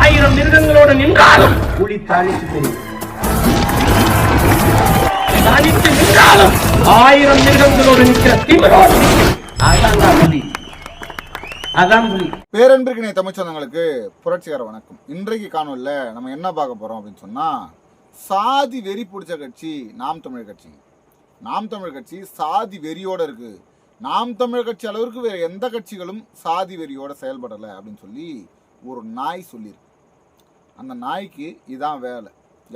ஆயிரம் மிருகங்களோடு நின்றாலும் புலி தாளித்து தெரியும் தனித்து நின்றாலும் ஆயிரம் மிருகங்களோடு நிற்கிற திமிரோடு நிற்கும். அதான் புலி. அதான் புலி. பேரன்பிற்கினை தமிழ் சொந்தங்களுக்கு புரட்சிகர வணக்கம். இன்றைக்கு காணொலியில் நம்ம என்ன பார்க்க போறோம் அப்படின்னு சொன்னா சாதி வெறி பிடிச்ச கட்சி நாம் தமிழர் கட்சி. நாம் தமிழர் கட்சி சாதி வெறியோட இருக்கு. நாம் தமிழர் கட்சி அளவிற்கு வேற எந்த கட்சிகளும் சாதி வெறியோட செயல்படலை அப்படின்னு சொல்லி ஒரு நாய் சொல்லியிருக்கு. அந்த நாய்க்கு இதான் வேலை.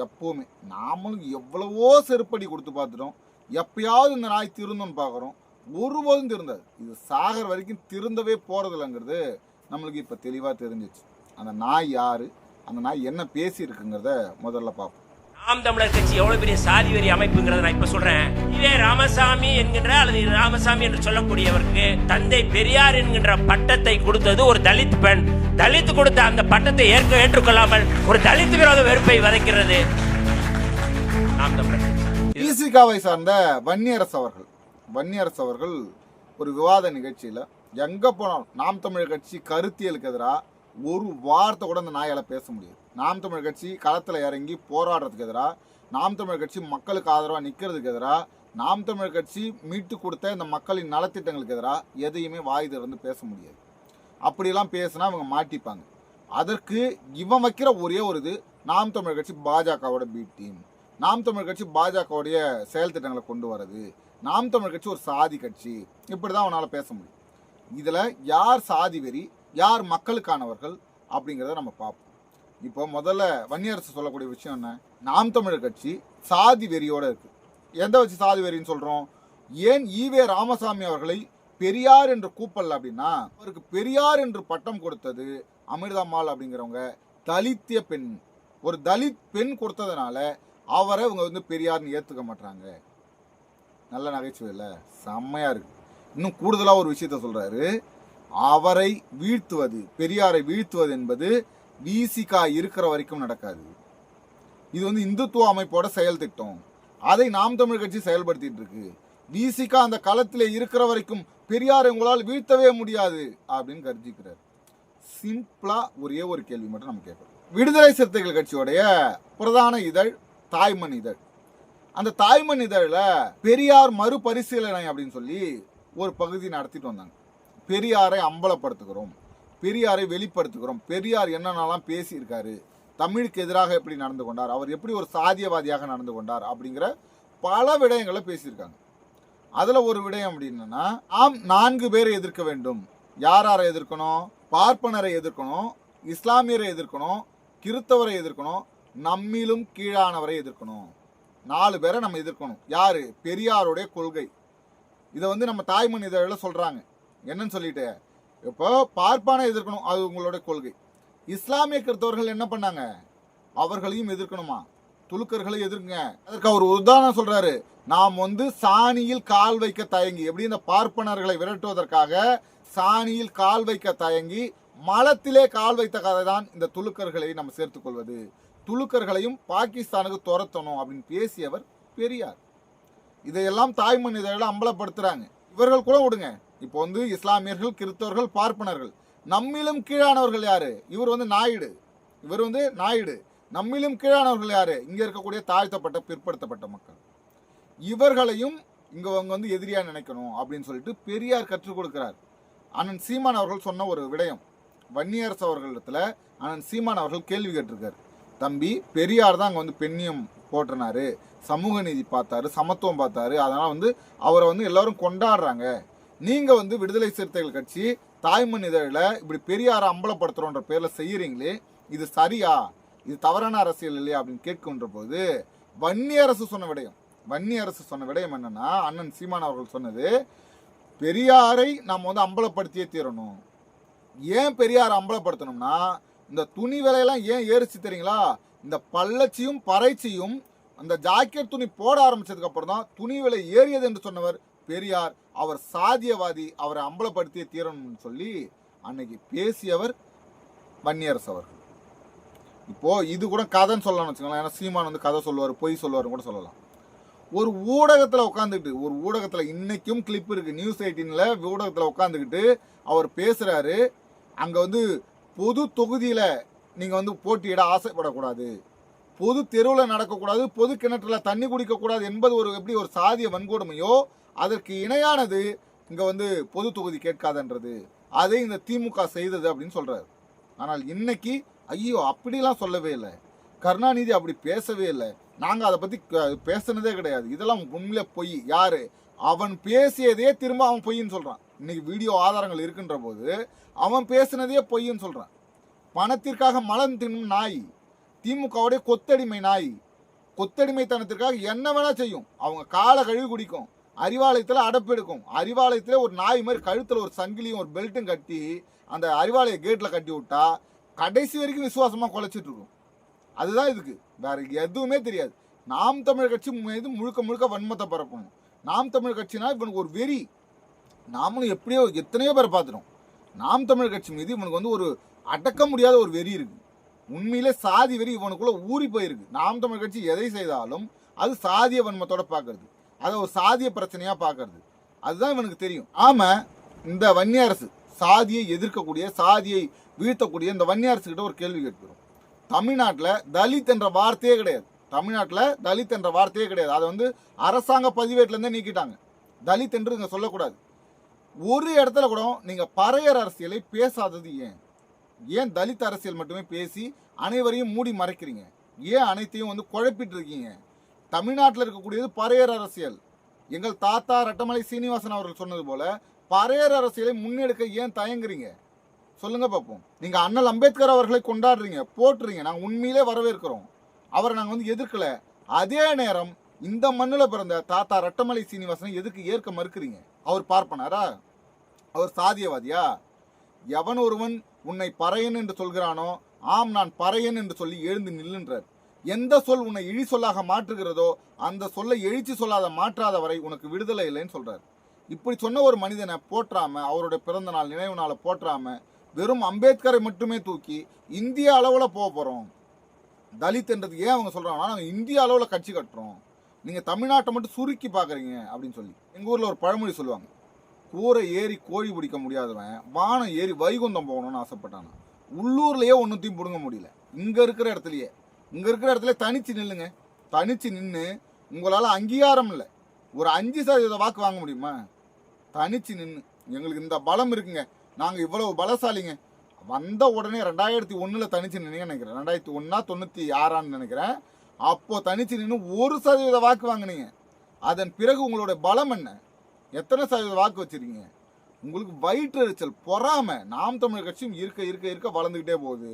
எப்போவுமே நாமளும் எவ்வளவோ செருப்படி கொடுத்து பார்த்துட்டோம். எப்பயாவது இந்த நாய் திருந்தோன்னு பார்க்குறோம். ஒருபோதும் திருந்தாது. இது சாகர வரைக்கும் திருந்தவே போகிறதில்லைங்கிறது நம்மளுக்கு இப்போ தெளிவாக தெரிஞ்சிச்சு. அந்த நாய் யார்? அந்த நாய் என்ன பேசியிருக்குங்கிறத முதல்ல பார்ப்போம். நாம் தமிழர் கட்சி எவ்வளவு பெரிய சாதி வெறி அமைப்புங்கிறத நான் இப்ப சொல்றேன். இதே ராமசாமி என்கின்ற அல்லது ராமசாமி என்று சொல்லக்கூடியவருக்கு தந்தை பெரியார் என்கின்ற பட்டத்தை கொடுத்தது ஒரு தலித் பெண். தலித்து கொடுத்த அந்த பட்டத்தை ஏற்க ஏற்றுக்கொள்ளாமல் ஒரு தலித்து விரோத வெறுப்பை வதைக்கிறது. நாம் இசிகாவை சார்ந்த வன்னியரசு அவர்கள் வன்னியரசு அவர்கள் ஒரு விவாத நிகழ்ச்சியில் எங்கே போனாலும் நாம் தமிழ் கட்சி கருத்தியலுக்கு எதிராக ஒரு வார்த்தை கூட அந்த நாயால் பேச முடியாது. நாம் தமிழ் கட்சி களத்தில் இறங்கி போராடுறதுக்கு எதிராக நாம் தமிழ் கட்சி மக்களுக்கு ஆதரவாக நிற்கிறதுக்கு எதிராக நாம் தமிழர் கட்சி மீட்டு கொடுத்த இந்த மக்களின் நலத்திட்டங்களுக்கு எதிராக எதையுமே வாய் திறந்து பேச முடியாது. அப்படிலாம் பேசினா அவங்க மாட்டிப்பாங்க. அதற்கு இவன் வைக்கிற ஒரே ஒரு இது நாம் தமிழ் கட்சி பாஜகவோட பி டீம் நாம் தமிழ் கட்சி பாஜகவுடைய செயல் திட்டங்களை கொண்டு வரது நாம் தமிழ் கட்சி ஒரு சாதி கட்சி. இப்படி தான் அவனால் பேச முடியும். இதில் யார் சாதி வெறி யார் மக்களுக்கானவர்கள் அப்படிங்கிறத நம்ம பார்ப்போம். இப்போ முதல்ல வன்னியரசு சொல்லக்கூடிய விஷயம் என்ன? நாம் தமிழர் கட்சி சாதி வெறியோடு இருக்குது எந்த வச்சு சாதி வெறின்னு சொல்கிறோம் ஏன் ஈவே ராமசாமி அவர்களை பெரியார் என்று கூப்பல் அப்படின்னா அவருக்கு பெரியார் என்று பட்டம் கொடுத்தது அமிர்தம்மாள் அப்படிங்கிறவங்க தலித்திய பெண். ஒரு தலித் பெண் கொடுத்ததுனால அவரை இவங்க வந்து பெரியார்னு ஏற்றுக்க மாட்டாங்க நல்ல நகைச்சுவை இல்லை? செம்மையாக இருக்கு. இன்னும் கூடுதலாக ஒரு விஷயத்த சொல்கிறாரு அவரை வீழ்த்துவது பெரியாரை வீழ்த்துவது என்பது விசிகா இருக்கிற வரைக்கும் நடக்காது. இது வந்து இந்துத்துவ அமைப்போட செயல் திட்டம். அதை நாம் தமிழ் கட்சி செயல்படுத்திட்டு இருக்கு. விசிகா அந்த களத்தில் இருக்கிற வரைக்கும் பெரியாரை உங்களால் வீழ்த்தவே முடியாது அப்படின்னு கருதிக்கிறார் சிம்பிளா ஒரே ஒரு கேள்வி மட்டும் நம்ம கேட்கறோம் விடுதலை சிறுத்தைகள் கட்சியோடைய பிரதான இதழ் தாய்மண் இதழ். அந்த தாய்மண் இதழில் பெரியார் மறுபரிசீலனை அப்படின்னு சொல்லி ஒரு பகுதி நடத்திட்டு வந்தாங்க. பெரியாரை அம்பலப்படுத்துகிறோம் பெரியாரை வெளிப்படுத்துகிறோம் பெரியார் என்னென்னலாம் பேசியிருக்காரு தமிழுக்கு எதிராக எப்படி நடந்து கொண்டார் அவர் எப்படி ஒரு சாதியவாதியாக நடந்து கொண்டார் அப்படிங்கிற பல விடயங்களை பேசியிருக்காங்க. அதில் ஒரு விடயம் அப்படின்னா ஆம் நான்கு பேரை எதிர்க்க வேண்டும். யார் யாரை எதிர்க்கணும்? பார்ப்பனரை எதிர்க்கணும் இஸ்லாமியரை எதிர்க்கணும் கிறித்தவரை எதிர்க்கணும் நம்மிலும் கீழானவரை எதிர்க்கணும். நாலு பேரை நம்ம எதிர்க்கணும். யாரு? பெரியாருடைய கொள்கை. இதை வந்து நம்ம தாய்மண் இதழில் சொல்றாங்க. என்னன்னு சொல்லிட்டு இப்போ பார்ப்பானை எதிர்க்கணும் அது உங்களோட கொள்கை. இஸ்லாமிய கிறித்தவர்கள் என்ன பண்ணாங்க? அவர்களையும் எதிர்க்கணுமா? துலுக்கர்களை எதிர்க்குங்க அதற்கு அவர் உதாரணம் சொல்றாரு. நாம் வந்து சாணியில் கால் வைக்க தயங்கி எப்படி இந்த பார்ப்பனர்களை விரட்டுவதற்காக சாணியில் கால் வைக்க தயங்கி மலத்திலே கால் வைத்த கதை தான் இந்த துலுக்கர்களை நம்ம சேர்த்துக் கொள்வது. துலுக்கர்களையும் பாகிஸ்தானுக்கு துரத்தணும் அப்படின்னு பேசியவர் பெரியார். இதையெல்லாம் தாய்மண் இதழில் அம்பலப்படுத்துறாங்க. இவர்கள் கூட விடுங்க. இப்போ வந்து இஸ்லாமியர்கள் கிறிஸ்தவர்கள் பார்ப்பனர்கள். நம்மிலும் கீழானவர்கள் யாரு? இவர் வந்து நாயுடு. இவர் வந்து நாயுடு. நம்மிலும் கீழானவர்கள் யாரு? இங்க இருக்கக்கூடிய தாழ்த்தப்பட்ட பிற்படுத்தப்பட்ட மக்கள். இவர்களையும் இங்க அவங்க வந்து எதிரியா நினைக்கணும் அப்படின்னு சொல்லிட்டு பெரியார் கற்றுக் கொடுக்கிறார். அண்ணன் சீமான் அவர்கள் சொன்ன ஒரு விடயம். வன்னியரசு அவர்களிடத்துல அண்ணன் சீமான் அவர்கள் கேள்வி கேட்டிருக்காரு. தம்பி பெரியார் தான் அங்க வந்து பெண்ணியம் போற்றினாரு. சமூக நீதி பார்த்தாரு சமத்துவம் பார்த்தாரு. அதனால வந்து அவரை வந்து எல்லாரும் கொண்டாடுறாங்க. நீங்க வந்து விடுதலை சிறுத்தைகள் கட்சி தாய்மன் இதழில் இப்படி பெரியாரை அம்பலப்படுத்துறோன்ற பேரில் செய்யறீங்களே இது சரியா? இது தவறான அரசியல் இல்லையா அப்படின்னு கேட்கின்ற போது வன்னி அரசு சொன்ன விடயம். வன்னி அரசு சொன்ன விடயம் என்னன்னா அண்ணன் சீமான் அவர்கள் சொன்னது பெரியாரை நாம் வந்து அம்பலப்படுத்தியே தீரணும். ஏன் பெரியார் அம்பலப்படுத்தணும்னா இந்த துணி விலையெல்லாம் ஏன் ஏறிச்சு தெரியுங்களா? இந்த பள்ளச்சியும் பறைச்சியும் அந்த ஜாக்கெட் துணி போட ஆரம்பிச்சதுக்கு அப்புறம் தான் துணி விலை ஏறியது என்று சொன்னவர் பெரியார். அவர் சாதியவாதி அவரை அம்பலப்படுத்தியே தீரணும்னு சொல்லி அன்னைக்கு பேசியவர் வன்னியரசு அவர்கள். இப்போ இது கூட கதைன்னு சொல்லலாம்னு வச்சுக்கோங்களேன். ஏன்னா சீமான் வந்து கதை சொல்லுவார் பொய் சொல்லுவார் கூட சொல்லலாம். ஒரு ஊடகத்தில் உட்காந்துக்கிட்டு ஒரு ஊடகத்தில் இன்றைக்கும் கிளிப் இருக்குது நியூஸ் எயிட்டீனில் ஊடகத்தில் உட்காந்துக்கிட்டு அவர் பேசுகிறாரு அங்கே வந்து பொது தொகுதியில் நீங்கள் வந்து போட்டியிட ஆசைப்படக்கூடாது. பொது தெருவில் நடக்கக்கூடாது. பொது கிணற்றில் தண்ணி குடிக்கக்கூடாது என்பது ஒரு எப்படி ஒரு சாதிய வன்கொடுமையோ அதற்கு இணையானது இங்கே வந்து பொது தொகுதி கேட்காதன்றது. அதை இந்த திமுக செய்தது அப்படின்னு சொல்கிறார் ஆனால் இன்னைக்கு ஐயோ அப்படிலாம் சொல்லவே இல்லை. கருணாநிதி அப்படி பேசவே இல்லை. நாங்கள் அதை பற்றி பேசுனதே கிடையாது. இதெல்லாம் உண்மையில பொய். யார்? அவன் பேசியதே திரும்ப அவன் பொய்ன்னு சொல்கிறான் இன்றைக்கி வீடியோ ஆதாரங்கள் இருக்கின்ற போது அவன் பேசுனதே பொய்ன்னு சொல்கிறான் பணத்திற்காக மலம் தின்னும் நாய். திமுகவுடைய கொத்தடிமை நாய். கொத்தடிமைத்தனத்திற்காக என்ன வேணால் செய்யும். அவங்க காலை கழுவி குடிக்கும். அறிவாலயத்தில் அடப்பெடுக்கும் அறிவாலயத்தில் ஒரு நாய் மாதிரி கழுத்தில் ஒரு சங்கிலியும் ஒரு பெல்ட்டும் கட்டி அந்த அறிவாலய கேட்டில் கட்டி விட்டா கடைசி வரைக்கும் விசுவாசமாக குலைச்சிட்டு இருக்கும் அதுதான் இதுக்கு. வேற எதுவுமே தெரியாது. நாம் தமிழ் கட்சி மீது முழுக்க முழுக்க வன்மத்தை பரப்பணும். நாம் தமிழ் கட்சினா இவனுக்கு ஒரு வெறி. நாமளும் எப்படியோ எத்தனையோ பேர் பார்த்துட்டோம். நாம் தமிழ் கட்சி மீது இவனுக்கு வந்து ஒரு அடக்க முடியாத ஒரு வெறி இருக்கு. உண்மையிலே சாதி வெறி இவனுக்குள்ளே ஊறி போயிருக்கு. நாம் தமிழ் கட்சி எதை செய்தாலும் அது சாதிய வன்மத்தோட பார்க்கறது. அதை ஒரு சாதிய பிரச்சனையாக பார்க்கறது. அதுதான் இவனுக்கு தெரியும். ஆமாம் இந்த வன்னிய அரசு சாதியை எதிர்க்கக்கூடிய சாதியை வீழ்த்தக்கூடிய இந்த வன்னிய ஒரு கேள்வி கேட்கிறோம். தமிழ்நாட்டில் தலித் என்ற வார்த்தையே கிடையாது. தமிழ்நாட்டில் தலித் என்ற வார்த்தையே கிடையாது. அதை வந்து அரசாங்க பதிவேட்டிலேருந்தே நீக்கிட்டாங்க. தலித் என்று இங்கே சொல்லக்கூடாது. ஒரு இடத்துல கூட நீங்கள் பறையர் அரசியலை பேசாதது ஏன்? ஏன் தலித் அரசியல் மட்டுமே பேசி அனைவரையும் மூடி மறைக்கிறீங்க? ஏன் அனைத்தையும் வந்து குழப்பிட்டு இருக்கீங்க தமிழ்நாட்டில் இருக்கக்கூடியது பறையர் அரசியல். எங்கள் தாத்தா ரட்டமலை சீனிவாசன் அவர்கள் சொன்னது போல பறையர் அரசியலை முன்னெடுக்க ஏன் தயங்குறீங்க? சொல்லுங்க பார்ப்போம் நீங்கள் அண்ணல் அம்பேத்கர் அவர்களை கொண்டாடுறீங்க போட்டுறீங்க நாங்கள் உண்மையிலே வரவேற்கிறோம். அவரை நாங்கள் வந்து எதிர்க்கல. அதே நேரம் இந்த மண்ணில் பிறந்த தாத்தா ரட்டமலை சீனிவாசனை எதுக்கு ஏற்க மறுக்கிறீங்க? அவர் பார்ப்பனாரா? அவர் சாதியவாதியா? எவன் ஒருவன் உன்னை பறையன் என்று சொல்கிறானோ ஆம் நான் பறையன் என்று சொல்லி எழுந்து நில்லுன்றார். எந்த சொல் உன்னை இழி சொல்லாக மாற்றுகிறதோ அந்த சொல்லை எழுச்சி சொல்லாத மாற்றாத வரை உனக்கு விடுதலை இல்லைன்னு சொல்றார். இப்படி சொன்ன ஒரு மனிதனை போற்றாம அவருடைய பிறந்த நாள் நினைவு நாளை போற்றாம வெறும் அம்பேத்கரை மட்டுமே தூக்கி இந்திய அளவில் போக போகிறோம் தலித்ன்றது ஏன் அவங்க சொல்கிறாங்கன்னா நாங்கள் இந்திய அளவில் கட்சி கட்டுறோம். நீங்கள் தமிழ்நாட்டை மட்டும் சுருக்கி பார்க்குறீங்க அப்படின்னு சொல்லி. எங்கள் ஊரில் ஒரு பழமொழி சொல்லுவாங்க. கூரை ஏறி கோழி பிடிக்க முடியாதவன் வானம் ஏறி வைகுந்தம் போகணும்னு ஆசைப்பட்டான். உள்ளூர்லேயே ஒன்றுத்தையும் பிடுங்க முடியல. இங்கே இருக்கிற இடத்துலையே. இங்கே இருக்கிற இடத்துல தனிச்சு நில்லுங்க. தனிச்சு நின்று உங்களால் அங்கீகாரம் இல்லை. ஒரு அஞ்சு சதவீத வாக்கு வாங்க முடியுமா? தனிச்சு நின்று எங்களுக்கு இந்த பலம் இருக்குங்க. நாங்கள் இவ்வளவு பலசாலிங்க. வந்த உடனே ரெண்டாயிரத்தி ஒன்றில் தனிச்சு நின்று நினைக்கிறேன். ரெண்டாயிரத்தி ஒன்றா தொண்ணூற்றி ஆறான்னு நினைக்கிறேன். அப்போது தனிச்சு நின்று ஒரு சதவீத வாக்கு வாங்கினீங்க. அதன் பிறகு உங்களோட பலம் என்ன? எத்தனை சதவீத வாக்கு வச்சிருக்கீங்க? உங்களுக்கு வயிற்றெரிச்சல் பொறாமை. நாம் தமிழர் கட்சியும் இருக்க இருக்க இருக்க வளர்ந்துக்கிட்டே போகுது.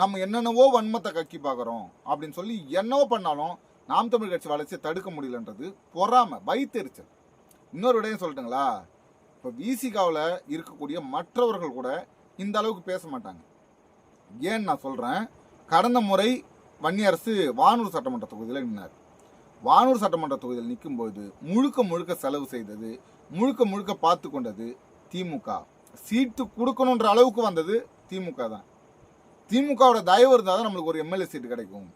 நம்ம என்னென்னவோ வன்மத்தை கக்கி பார்க்குறோம் அப்படின்னு சொல்லி என்னவோ பண்ணாலும் நாம் தமிழ் கட்சி வளர்ச்சியை தடுக்க முடியலன்றது பொறாமை வயிற்றெரிச்சல் இன்னொரு விடயம் சொல்லட்டுங்களா? இப்போ விசிகாவில் இருக்கக்கூடிய மற்றவர்கள் கூட இந்த அளவுக்கு பேச மாட்டாங்க. ஏன்னு நான் சொல்கிறேன் கடந்த முறை வன்னியரசு வானூர் சட்டமன்ற தொகுதியில் நின்னார். வானூர் சட்டமன்ற தொகுதியில் நிற்கும்போது முழுக்க முழுக்க செலவு செய்தது முழுக்க முழுக்க பார்த்து கொண்டது திமுக. சீட்டு கொடுக்கணுன்ற அளவுக்கு வந்தது திமுக தான். திமுகவோட தயவு இருந்தால் தான் நம்மளுக்கு ஒரு எம்எல்ஏ சீட்டு கிடைக்கும்.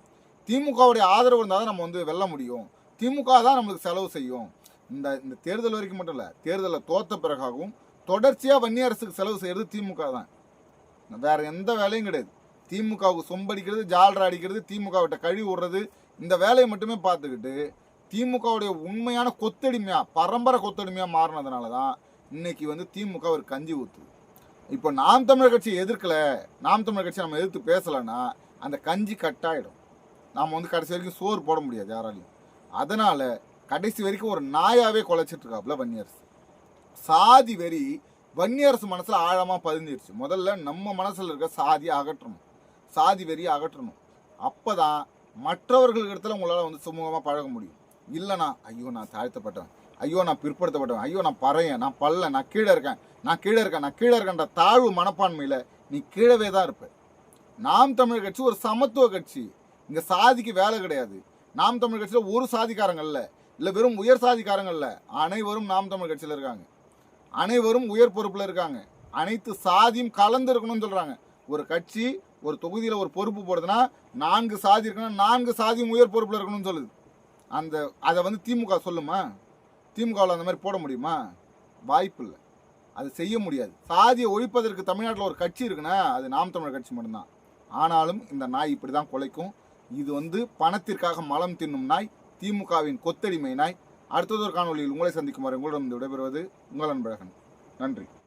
திமுகவுடைய ஆதரவு இருந்தால் தான் நம்ம வந்து வெல்ல முடியும். திமுக தான் நம்மளுக்கு செலவு செய்யும். இந்த இந்த தேர்தல் வரைக்கும் மட்டும் இல்லை தேர்தலில் தோத்த பிறகாகவும் தொடர்ச்சியாக வன்னிய அரசுக்கு செலவு செய்கிறது திமுக தான். வேறு எந்த வேலையும் கிடையாது. திமுகவுக்கு சொம்படிக்கிறது ஜால்ரா அடிக்கிறது திமுகவிட்ட கழுவி விடுறது இந்த வேலையை மட்டுமே பார்த்துக்கிட்டு திமுகவுடைய உண்மையான கொத்தடிமையாக பரம்பரை கொத்தடிமையாக மாறினதுனால தான் இன்னைக்கு வந்து திமுக ஒரு கஞ்சி ஊற்றுது இப்போ நாம் தமிழர் கட்சி எதிர்க்கல நாம் தமிழர் கட்சி நம்ம எதிர்த்து பேசலைன்னா அந்த கஞ்சி கட்டாயிடும் நாம் வந்து கடைசி வரைக்கும் சோறு போட முடியாது யாராலையும். அதனால் கடைசி வரைக்கும் ஒரு நாயாவே குலைச்சிட்டு இருக்காப்புல வன்னியரசு. சாதி வெறி வன்னியரசு மனசுல ஆழமா பதிஞ்சிருச்சு. முதல்ல நம்ம மனசுல இருக்க சாதியை அகற்றணும். சாதி வெறியை அகற்றணும். அப்பதான் மற்றவர்கள் இடத்துல உங்களால வந்து சுமூகமா பழக முடியும். இல்லைனா ஐயோ நான் தாழ்த்தப்பட்டவன். ஐயோ நான் பிற்படுத்தப்பட்டவன். ஐயோ நான் பறையன். நான் பல்ல நான் கீழே இருக்கேன். நான் கீழே இருக்கேன். நான் கீழே இருக்கேன்ற தாழ்வு மனப்பான்மையில நீ கீழவே தான் இருப்ப. நாம் தமிழர் கட்சி ஒரு சமத்துவ கட்சி. இங்க சாதிக்கு வேலை கிடையாது. நாம் தமிழ் கட்சியில ஒரு சாதிக்காரங்க இல்லை. இல்லை வெறும் உயர் சாதிக்காரங்கள் இல்லை அனைவரும் நாம் தமிழ் கட்சியில் இருக்காங்க. அனைவரும் உயர் பொறுப்பில் இருக்காங்க. அனைத்து சாதியும் கலந்து இருக்கணும்னு சொல்கிறாங்க ஒரு கட்சி ஒரு தொகுதியில் ஒரு பொறுப்பு போடுதுன்னா நான்கு சாதி இருக்குன்னா நான்கு சாதியும் உயர் பொறுப்பில் இருக்கணும்னு சொல்லுது. அந்த அதை வந்து திமுக சொல்லுமா? திமுகவில் அந்த மாதிரி போட முடியுமா? வாய்ப்பு இல்லை. அது செய்ய முடியாது. சாதியை ஒழிப்பதற்கு தமிழ்நாட்டில் ஒரு கட்சி இருக்குன்னா அது நாம் தமிழர் கட்சி மட்டும்தான். ஆனாலும் இந்த நாய் இப்படி தான் குலைக்கும். இது வந்து பணத்திற்காக மலம் தின்னும் நாய் திமுகவின் கொத்தடிமையினாய் அடுத்ததொரு காணொளியில் உங்களை சந்திக்கும் வரை உங்களிடம் விடைபெறுவது உங்கள் அன்பழகன். நன்றி.